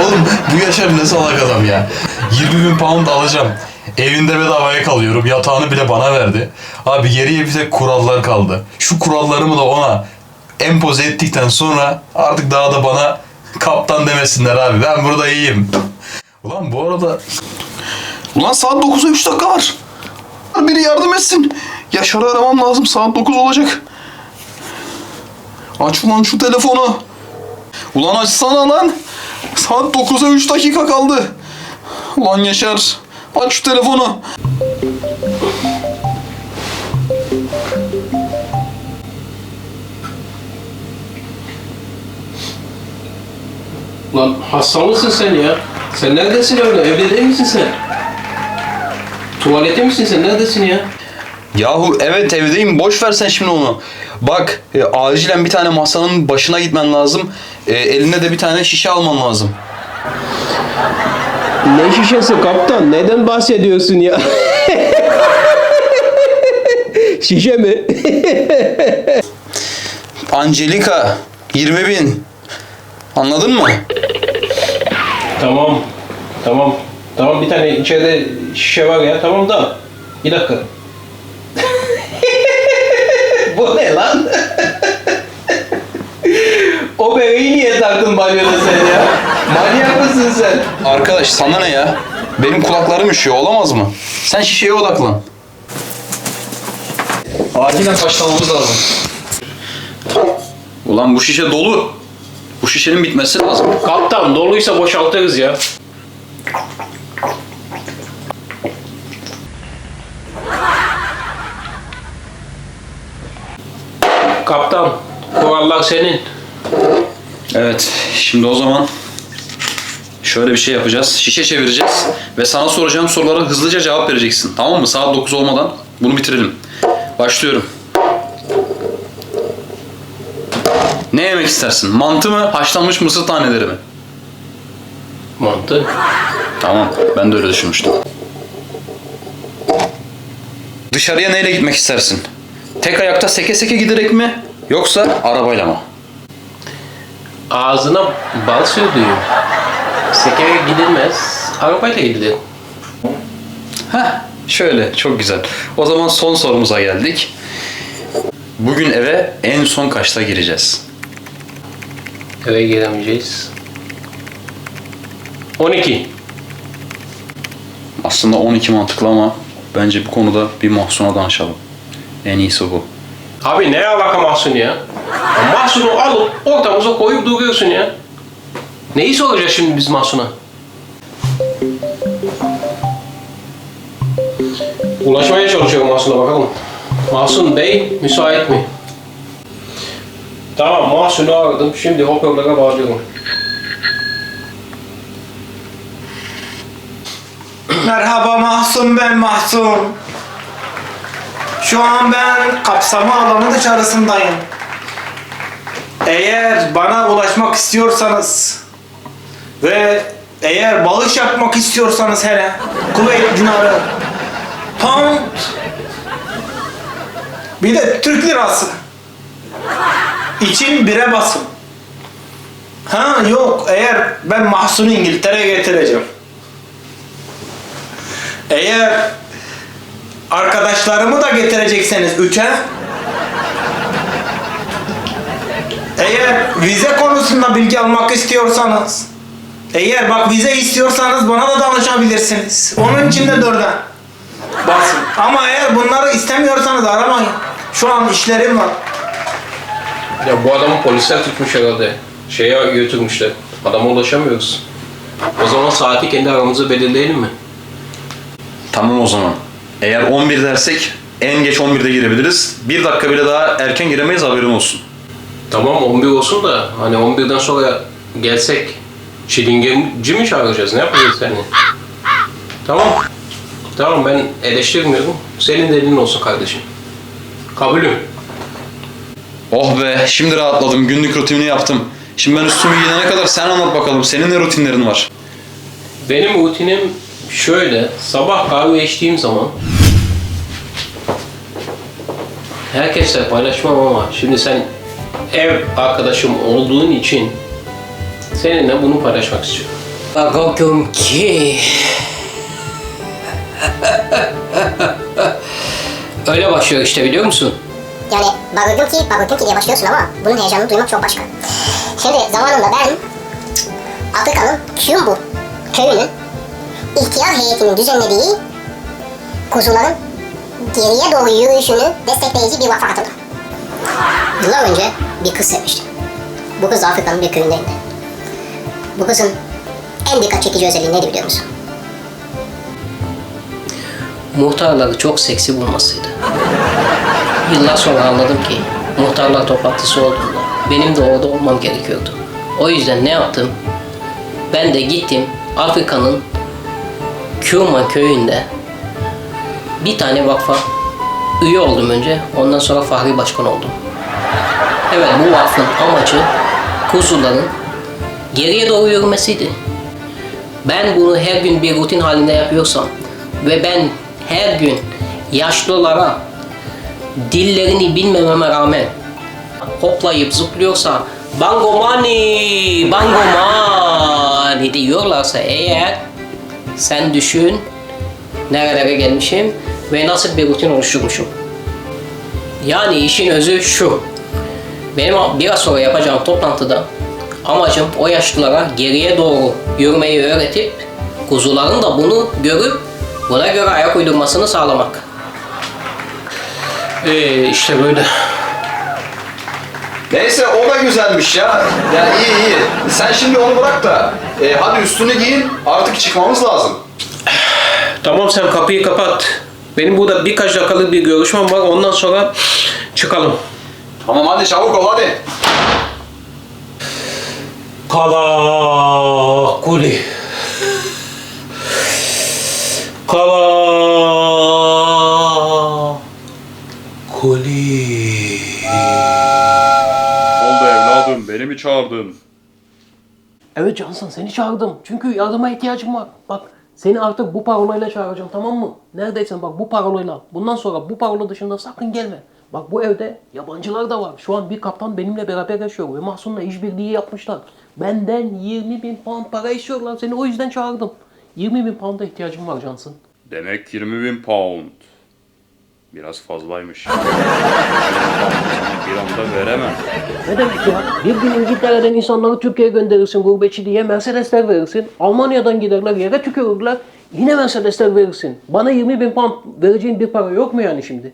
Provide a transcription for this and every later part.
Oğlum bu Yaşar ne salak adam ya. 20 bin pound alacağım. Evinde bedavaya kalıyorum. Yatağını bile bana verdi. Abi geriye bir tek kurallar kaldı. Şu kurallarımı da ona empoze ettikten sonra artık daha da bana kaptan demesinler abi. Ben burada iyiyim. Ulan bu arada... Ulan saat 9'a 3 dakika var. Biri yardım etsin. Yaşar'ı aramam lazım. Saat 9 olacak. Aç ulan şu telefonu. Ulan açsana lan. Saat 9'a 3 dakika kaldı. Ulan Yaşar. Aç şu telefonu. Lan hasta mısın sen ya? Sen neredesin öyle? Evde değil misin sen? Tuvalete misin sen? Neredesin ya? Yahu evet evdeyim. Boş ver sen şimdi onu. Bak e, acilen bir tane masanın başına gitmen lazım. E, eline de bir tane şişe alman lazım. Ne şişesi kaptan? Neden bahsediyorsun ya? Şişe mi? Angelika 20 bin. Anladın mı? tamam. Tamam. Tamam bir tane içeride şişe var ya. Tamam da. Bir dakika. Bu ne lan? o bebeği niye taktın banyoda sen ya? Manyak mısın sen? Arkadaş sana ne ya? Benim kulaklarım üşüyor olamaz mı? Sen şişeye odaklan. Acilen başlamamız lazım. Ulan bu şişe dolu. Bu şişenin bitmesi lazım. Kaptan doluysa boşaltırız ya. Kaptan, kurallar senin. Evet, şimdi o zaman şöyle bir şey yapacağız. Şişe çevireceğiz ve sana soracağım sorulara hızlıca cevap vereceksin. Tamam mı? Saat 9 olmadan bunu bitirelim. Başlıyorum. Ne yemek istersin? Mantı mı, haşlanmış mısır taneleri mi? Mantı. Tamam, ben de öyle düşünmüştüm. Dışarıya neyle gitmek istersin? Tek ayakta seke seke giderek mi? Yoksa arabayla mı? Ağzına bal sürdüğüm. Sekere gidilmez, arabayla gidilir. Heh, şöyle çok güzel. O zaman son sorumuza geldik. Bugün eve en son kaçta gireceğiz? Eve giremeyeceğiz. 12. Aslında 12 mantıklı ama bence bu konuda bir Mahsun'a danışalım. En iyisi bu. Abi ne alaka Mahsun ya? Mahsun'u alıp ortamıza koyup duruyorsun ya. Neyi soracağız şimdi biz Mahsun'a? Ulaşmaya çalışıyorum Mahsun'a bakalım. Mahsun Bey müsait mi? Tamam Mahsun'u aradım. Şimdi hoparlöre bağlıyorum. Merhaba Mahsun ben Mahsun. Şu an ben kapsama alanı dışarısındayım. Eğer bana ulaşmak istiyorsanız ve eğer bağış yapmak istiyorsanız hele Kuveyt dinarı, pound bir de Türk lirası için bire basın. Ha yok eğer ben Mahsun'u İngiltere'ye getireceğim. Eğer arkadaşlarımı da getirecekseniz üçe eğer vize konusunda bilgi almak istiyorsanız eğer bak vize istiyorsanız bana da danışabilirsiniz. Onun için de dörde basın. Ama eğer bunları istemiyorsanız aramayın. Şu an işlerim var. Ya bu adamı polisler tutmuş herhalde. Şeye götürmüşler. Adama ulaşamıyoruz. O zaman saati kendi aramızda belirleyelim mi? Tamam o zaman. Eğer 11 dersek en geç 11'de girebiliriz. Bir dakika bile daha erken giremeyiz haberin olsun. Tamam 11 olsun da hani 11'den sonra gelsek çilingemci mi çağıracağız? Ne yapacağız yani? Tamam. Tamam ben eleştirmiyorum. Senin dediğin olsun kardeşim. Kabulüm. Oh be şimdi rahatladım. Günlük rutinini yaptım. Şimdi ben üstümü giyene kadar sen anlat bakalım. Senin ne rutinlerin var? Benim rutinim şöyle. Sabah kahve içtiğim zaman herkesle paylaşmam ama şimdi sen ev arkadaşım olduğun için Seninle bunu paylaşmak istiyorum. Bagogum ki. Öyle başlıyor işte biliyor musun? Yani bagıldım ki, bagıldım ki diye başlıyorsun ama bunun heyecanını duymak çok başka. Şimdi zamanında ben Afrika'nın Kyumbu köyünün ihtiyar heyetinin düzenlediği kuzuların geriye doğru yürüyüşünü destekleyici bir vakfa katıldım. Yıllar önce bir kız sevmiştim. Bu kız Afrika'nın bir köyündeydi. Bu kızın en dikkat çekici özelliği neydi biliyor musun? Muhtarları çok seksi bulmasıydı. Yıllar sonra anladım ki muhtarlar toplantısı olduğunda benim de orada olmam gerekiyordu. O yüzden ne yaptım? Ben de gittim Afrika'nın Kuma köyünde bir tane vakfa üye oldum önce. Ondan sonra Fahri Başkan oldum. Evet bu vakfın amacı kuzuların geriye doğru yürümesiydi. Ben bunu her gün bir rutin halinde yapıyorsam ve ben her gün yaşlılara dillerini bilmememe rağmen hoplayıp zıplıyorsa bangomani, bangomani diyorlarsa eğer sen düşün nerelere gelmişim ve nasıl bir rutin oluşturmuşum. Yani işin özü şu. Benim biraz sonra yapacağım toplantıda amacım o yaşlılara geriye doğru yürümeyi öğretip kuzuların da bunu görüp buna göre ayak uydurmasını sağlamak. Ee, işte böyle. Neyse o da güzelmiş ya. Yani iyi iyi. Sen şimdi onu bırak da e, hadi üstünü giyin artık çıkmamız lazım. Tamam sen kapıyı kapat. Benim burada birkaç dakikalık bir görüşmem var. Ondan sonra çıkalım. Tamam hadi çabuk ol hadi. Kala kuli. Çağırdın? Evet Cansın seni çağırdım. Çünkü yardıma ihtiyacım var. Bak seni artık bu parolayla çağıracağım tamam mı? Neredeysen bak bu parolayla. Bundan sonra bu parola dışında sakın gelme. Bak bu evde yabancılar da var. Şu an bir kaptan benimle beraber yaşıyor ve Mahsun'la işbirliği yapmışlar. Benden 20 bin pound para istiyorlar. Seni o yüzden çağırdım. 20 bin pound'a ihtiyacım var Cansın. Demek 20 bin pound. Biraz fazlaymış. bir anda veremem. Ne demek ya? Bir gün İngiltere'den insanları Türkiye'ye gönderirsin gurbetçi diye Mercedesler verirsin. Almanya'dan giderler yere tükürürler. Yine Mercedesler verirsin. Bana 20 bin pound vereceğin bir para yok mu yani şimdi?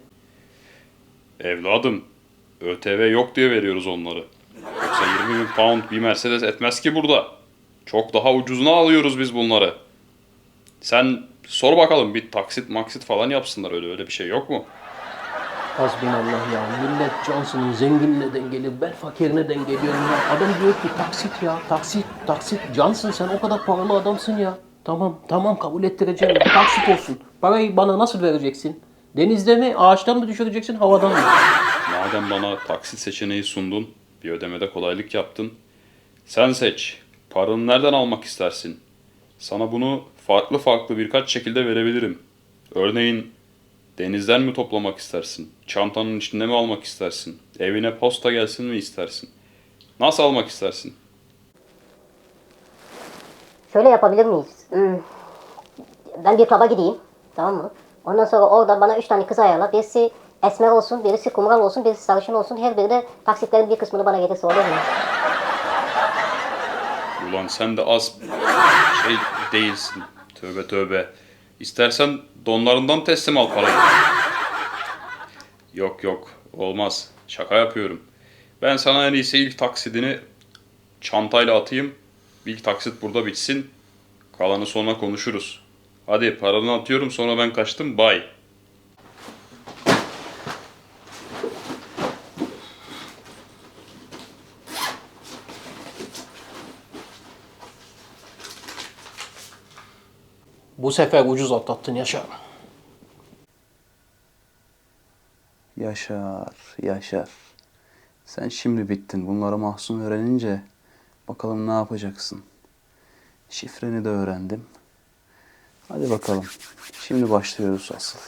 Evladım, ÖTV yok diye veriyoruz onları. Yoksa 20 bin pound bir Mercedes etmez ki burada. Çok daha ucuzuna alıyoruz biz bunları. Sen sor bakalım bir taksit maksit falan yapsınlar öyle öyle bir şey yok mu? Hasbinallah ya. Millet Johnson'ın zenginine dengelir. Ben fakirine dengeliyorum ya. Adam diyor ki taksit ya. Taksit, taksit. Johnson sen o kadar paralı adamsın ya. Tamam, tamam kabul ettireceğim ya. Taksit olsun. Parayı bana nasıl vereceksin? Denizde mi, ağaçtan mı düşüreceksin, havadan mı? Madem bana taksit seçeneği sundun, bir ödemede kolaylık yaptın. Sen seç. Paranı nereden almak istersin? Sana bunu farklı farklı birkaç şekilde verebilirim. Örneğin denizden mi toplamak istersin? Çantanın içinde mi almak istersin? Evine posta gelsin mi istersin? Nasıl almak istersin? Şöyle yapabilir miyiz? Hmm. Ben bir klaba gideyim. Tamam mı? Ondan sonra orada bana üç tane kız ayarla. Birisi esmer olsun, birisi kumral olsun, birisi sarışın olsun. Her biri de taksitlerin bir kısmını bana gelirse olur mu? Ulan sen de az şey değilsin. Tövbe tövbe. İstersen donlarından teslim al parayı. Yok yok olmaz. Şaka yapıyorum. Ben sana en iyisi ilk taksidini çantayla atayım. İlk taksit burada bitsin. Kalanı sonra konuşuruz. Hadi paranı atıyorum sonra ben kaçtım. Bye. Bu sefer ucuz atlattın Yaşar. Yaşar, Yaşar. Sen şimdi bittin. Bunları Mahsun öğrenince bakalım ne yapacaksın. Şifreni de öğrendim. Hadi bakalım. Şimdi başlıyoruz asıl.